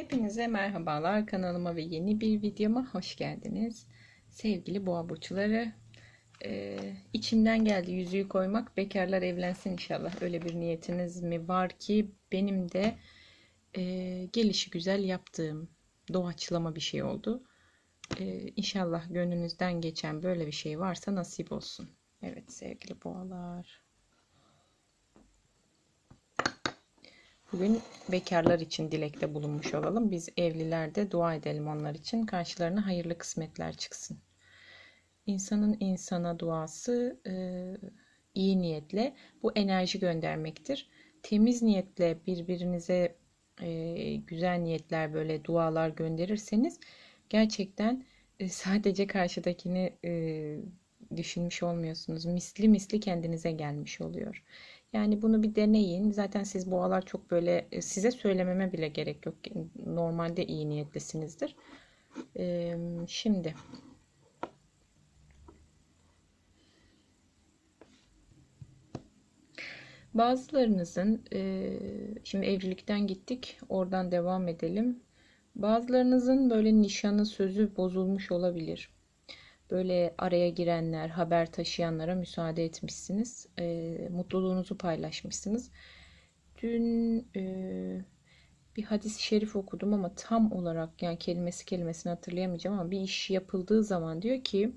Hepinize merhabalar kanalıma ve yeni bir videoma hoş geldiniz. Sevgili boğa burçları, e, içimden geldi yüzüğü koymak. Bekarlar evlensin inşallah. Öyle bir niyetiniz mi var ki benim de e, gelişi güzel yaptığım doğaçlama bir şey oldu. E, inşallah gönlünüzden geçen böyle bir şey varsa nasip olsun. Evet sevgili boğalar. Bugün bekarlar için dilekte bulunmuş olalım. Biz evlilerde dua edelim onlar için. Karşılarına hayırlı kısmetler çıksın. İnsanın insana duası e, iyi niyetle bu enerji göndermektir. Temiz niyetle birbirinize e, güzel niyetler böyle dualar gönderirseniz gerçekten e, sadece karşıdakini e, düşünmüş olmuyorsunuz. Misli misli kendinize gelmiş oluyor. Yani bunu bir deneyin. Zaten siz boğalar çok böyle e, size söylememe bile gerek yok. Normalde iyi niyetlisinizdir. Şimdi bazılarınızın şimdi evlilikten gittik. Oradan devam edelim. Bazılarınızın böyle nişanı sözü bozulmuş olabilir böyle araya girenler, haber taşıyanlara müsaade etmişsiniz. E, mutluluğunuzu paylaşmışsınız. Dün e, bir hadis-i şerif okudum ama tam olarak yani kelimesi kelimesini hatırlayamayacağım ama bir iş yapıldığı zaman diyor ki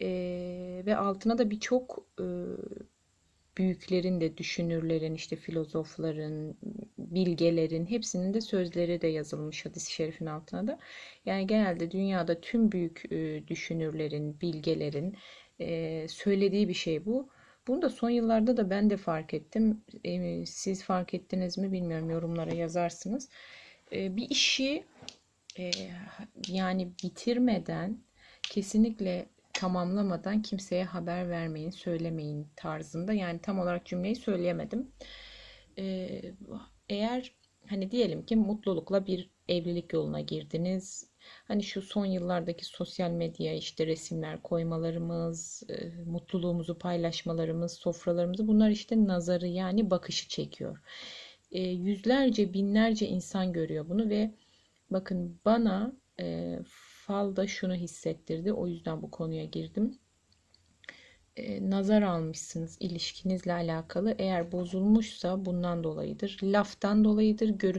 e, ve altına da birçok e, büyüklerin de düşünürlerin işte filozofların bilgelerin hepsinin de sözleri de yazılmış hadis-i şerifin altına da. Yani genelde dünyada tüm büyük e, düşünürlerin, bilgelerin e, söylediği bir şey bu. Bunu da son yıllarda da ben de fark ettim. E, siz fark ettiniz mi bilmiyorum yorumlara yazarsınız. Bir işi yani bitirmeden kesinlikle tamamlamadan kimseye haber vermeyin, söylemeyin tarzında. Yani tam olarak cümleyi söyleyemedim. Eğer hani diyelim ki mutlulukla bir evlilik yoluna girdiniz. Hani şu son yıllardaki sosyal medya işte resimler koymalarımız, e, mutluluğumuzu paylaşmalarımız, sofralarımızı bunlar işte nazarı yani bakışı çekiyor. E, yüzlerce binlerce insan görüyor bunu ve bakın bana e, fal da şunu hissettirdi. O yüzden bu konuya girdim. E, nazar almışsınız ilişkinizle alakalı. Eğer bozulmuşsa bundan dolayıdır. Laftan dolayıdır. Gör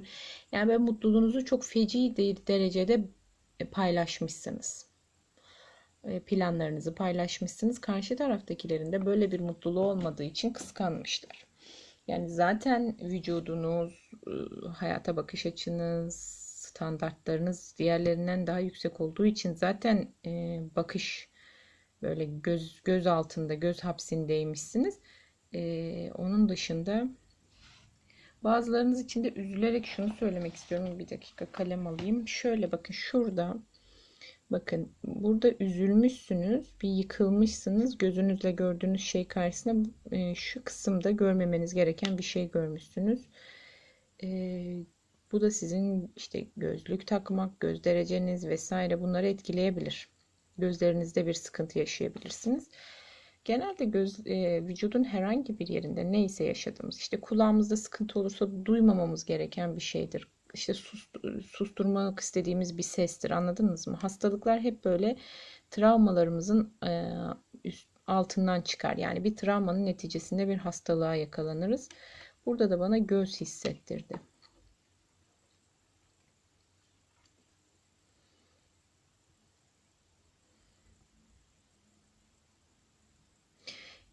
yani ben mutluluğunuzu çok feci derecede e, paylaşmışsınız. E, planlarınızı paylaşmışsınız. Karşı taraftakilerin de böyle bir mutluluğu olmadığı için kıskanmışlar. Yani zaten vücudunuz, hayata bakış açınız, standartlarınız diğerlerinden daha yüksek olduğu için zaten e, bakış böyle göz göz altında göz hapsindeymişsiniz. E, onun dışında bazılarınız için de üzülerek şunu söylemek istiyorum. Bir dakika kalem alayım. Şöyle bakın şurada bakın burada üzülmüşsünüz bir yıkılmışsınız gözünüzle gördüğünüz şey karşısında e, şu kısımda görmemeniz gereken bir şey görmüşsünüz. E, bu da sizin işte gözlük takmak, göz dereceniz vesaire bunları etkileyebilir. Gözlerinizde bir sıkıntı yaşayabilirsiniz. Genelde göz e, vücudun herhangi bir yerinde neyse yaşadığımız işte kulağımızda sıkıntı olursa duymamamız gereken bir şeydir. İşte sus, susturmak istediğimiz bir sestir. Anladınız mı? Hastalıklar hep böyle travmalarımızın e, üst, altından çıkar. Yani bir travmanın neticesinde bir hastalığa yakalanırız. Burada da bana göz hissettirdi.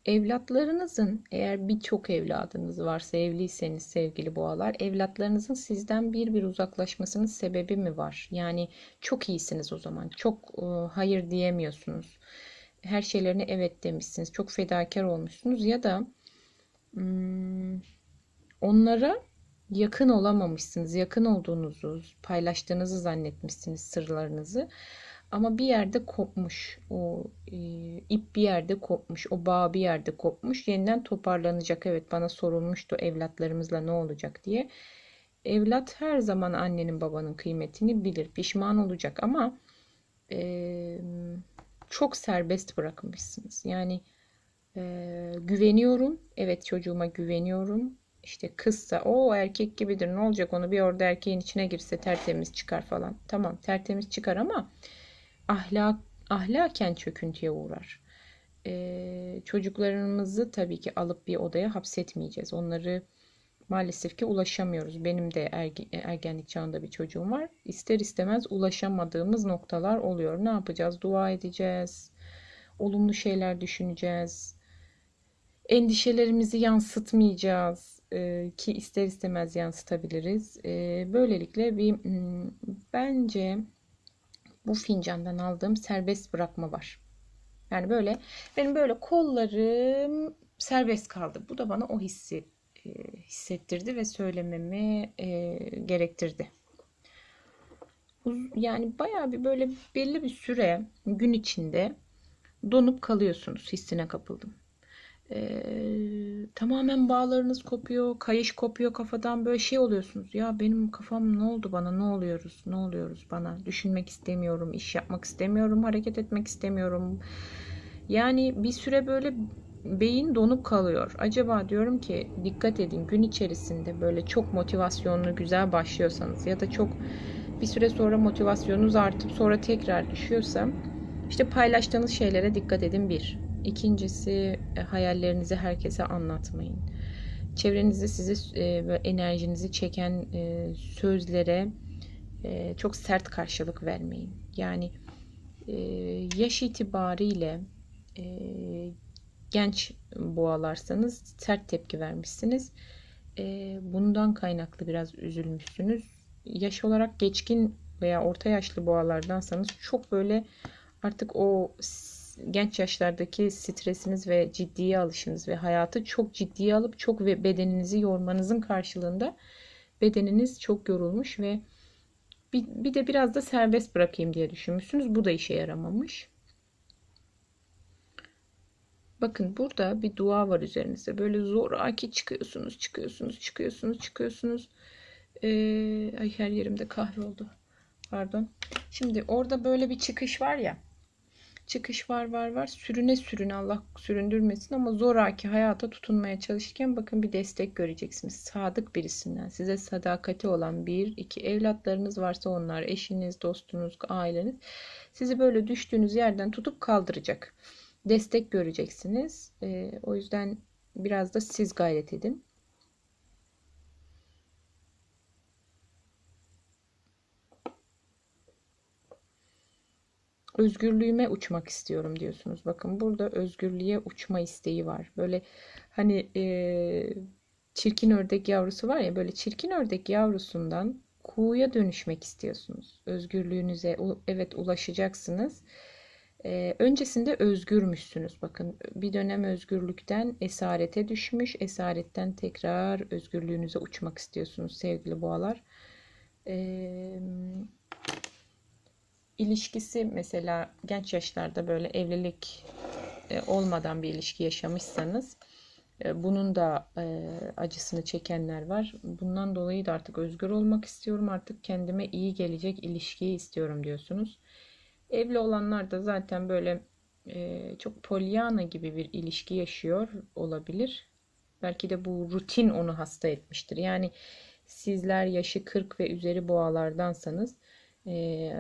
Evlatlarınızın eğer birçok evladınız varsa evliyseniz sevgili boğalar evlatlarınızın sizden bir bir uzaklaşmasının sebebi mi var? Yani çok iyisiniz o zaman. Çok e, hayır diyemiyorsunuz. Her şeylerine evet demişsiniz. Çok fedakar olmuşsunuz ya da hmm, onlara yakın olamamışsınız. Yakın olduğunuzu, paylaştığınızı zannetmişsiniz sırlarınızı. Ama bir yerde kopmuş. O e, ip bir yerde kopmuş. O bağ bir yerde kopmuş. Yeniden toparlanacak. Evet bana sorulmuştu evlatlarımızla ne olacak diye. Evlat her zaman annenin babanın kıymetini bilir. Pişman olacak ama e, çok serbest bırakmışsınız. Yani e, güveniyorum. Evet çocuğuma güveniyorum. işte kızsa o erkek gibidir ne olacak onu bir orada erkeğin içine girse tertemiz çıkar falan. Tamam tertemiz çıkar ama ahlak ahlaken çöküntüye uğrar. Ee, çocuklarımızı tabii ki alıp bir odaya hapsetmeyeceğiz. Onları maalesef ki ulaşamıyoruz. Benim de erge- ergenlik çağında bir çocuğum var. İster istemez ulaşamadığımız noktalar oluyor. Ne yapacağız? Dua edeceğiz. Olumlu şeyler düşüneceğiz. Endişelerimizi yansıtmayacağız Ee, ki ister istemez yansıtabiliriz. Ee, böylelikle bir hmm, bence bu fincandan aldığım serbest bırakma var. Yani böyle benim böyle kollarım serbest kaldı. Bu da bana o hissi e, hissettirdi ve söylememi e, gerektirdi. Yani bayağı bir böyle belli bir süre gün içinde donup kalıyorsunuz. Hissine kapıldım. E, tamamen bağlarınız kopuyor, kayış kopuyor kafadan böyle şey oluyorsunuz. Ya benim kafam ne oldu bana? Ne oluyoruz? Ne oluyoruz bana? Düşünmek istemiyorum, iş yapmak istemiyorum, hareket etmek istemiyorum. Yani bir süre böyle beyin donup kalıyor. Acaba diyorum ki dikkat edin gün içerisinde böyle çok motivasyonlu güzel başlıyorsanız ya da çok bir süre sonra motivasyonunuz artıp sonra tekrar düşüyorsa işte paylaştığınız şeylere dikkat edin bir. İkincisi e, hayallerinizi herkese anlatmayın. Çevrenizde sizi e, enerjinizi çeken e, sözlere çok sert karşılık vermeyin. Yani yaş itibariyle genç boğalarsanız sert tepki vermişsiniz. Bundan kaynaklı biraz üzülmüşsünüz. Yaş olarak geçkin veya orta yaşlı boğalardansanız çok böyle artık o genç yaşlardaki stresiniz ve ciddiye alışınız ve hayatı çok ciddiye alıp çok ve bedeninizi yormanızın karşılığında bedeniniz çok yorulmuş ve bir, bir de biraz da serbest bırakayım diye düşünmüşsünüz. Bu da işe yaramamış. Bakın burada bir dua var üzerinizde. Böyle zoraki çıkıyorsunuz, çıkıyorsunuz, çıkıyorsunuz, çıkıyorsunuz. Ee, ay her yerimde kahve oldu. Pardon. Şimdi orada böyle bir çıkış var ya. Çıkış var var var. Sürüne sürüne Allah süründürmesin ama zoraki hayata tutunmaya çalışırken bakın bir destek göreceksiniz. Sadık birisinden. Size sadakati olan bir, iki evlatlarınız varsa onlar, eşiniz, dostunuz, aileniz. Sizi böyle düştüğünüz yerden tutup kaldıracak. Destek göreceksiniz. Ee, o yüzden biraz da siz gayret edin. Özgürlüğüme uçmak istiyorum diyorsunuz. Bakın burada özgürlüğe uçma isteği var. Böyle hani eee, çirkin ördek yavrusu var ya böyle çirkin ördek yavrusundan kuğuya dönüşmek istiyorsunuz. Özgürlüğünüze evet ulaşacaksınız. Eee, öncesinde özgürmüşsünüz. Bakın bir dönem özgürlükten esarete düşmüş. Esaretten tekrar özgürlüğünüze uçmak istiyorsunuz sevgili boğalar. Eee ilişkisi mesela genç yaşlarda böyle evlilik e, olmadan bir ilişki yaşamışsanız e, bunun da e, acısını çekenler var. Bundan dolayı da artık özgür olmak istiyorum. Artık kendime iyi gelecek ilişkiyi istiyorum diyorsunuz. Evli olanlar da zaten böyle çok Pollyanna gibi bir ilişki yaşıyor olabilir. Belki de bu rutin onu hasta etmiştir. Yani sizler yaşı 40 ve üzeri boğalardansanız e,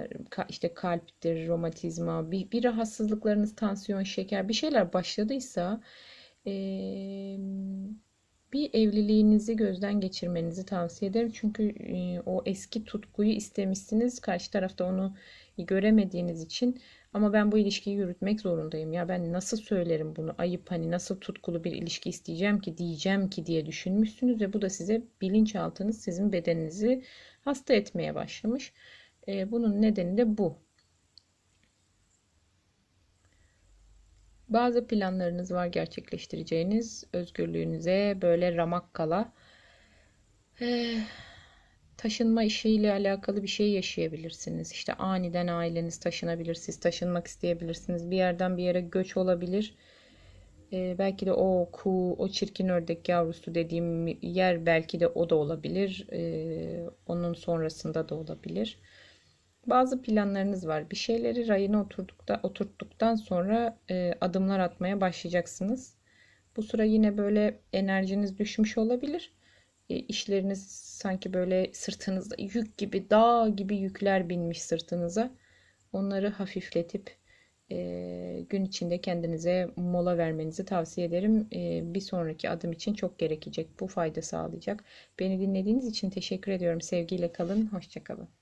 işte kalptir, romatizma, bir, bir rahatsızlıklarınız, tansiyon, şeker bir şeyler başladıysa bir evliliğinizi gözden geçirmenizi tavsiye ederim. Çünkü o eski tutkuyu istemişsiniz. Karşı tarafta onu göremediğiniz için ama ben bu ilişkiyi yürütmek zorundayım. Ya ben nasıl söylerim bunu? Ayıp hani nasıl tutkulu bir ilişki isteyeceğim ki diyeceğim ki diye düşünmüşsünüz ve bu da size bilinçaltınız sizin bedeninizi hasta etmeye başlamış. E, bunun nedeni de bu. Bazı planlarınız var gerçekleştireceğiniz özgürlüğünüze böyle ramak kala eh, taşınma işiyle alakalı bir şey yaşayabilirsiniz. İşte aniden aileniz taşınabilir, siz taşınmak isteyebilirsiniz. Bir yerden bir yere göç olabilir. Eh, belki de o kuğu, o çirkin ördek yavrusu dediğim yer belki de o da olabilir. Eh, onun sonrasında da olabilir. Bazı planlarınız var. Bir şeyleri rayına oturdukta, oturttuktan sonra e, adımlar atmaya başlayacaksınız. Bu sıra yine böyle enerjiniz düşmüş olabilir. e, işleriniz sanki böyle sırtınızda yük gibi, dağ gibi yükler binmiş sırtınıza. Onları hafifletip e, gün içinde kendinize mola vermenizi tavsiye ederim. E, bir sonraki adım için çok gerekecek. Bu fayda sağlayacak. Beni dinlediğiniz için teşekkür ediyorum. Sevgiyle kalın. Hoşçakalın.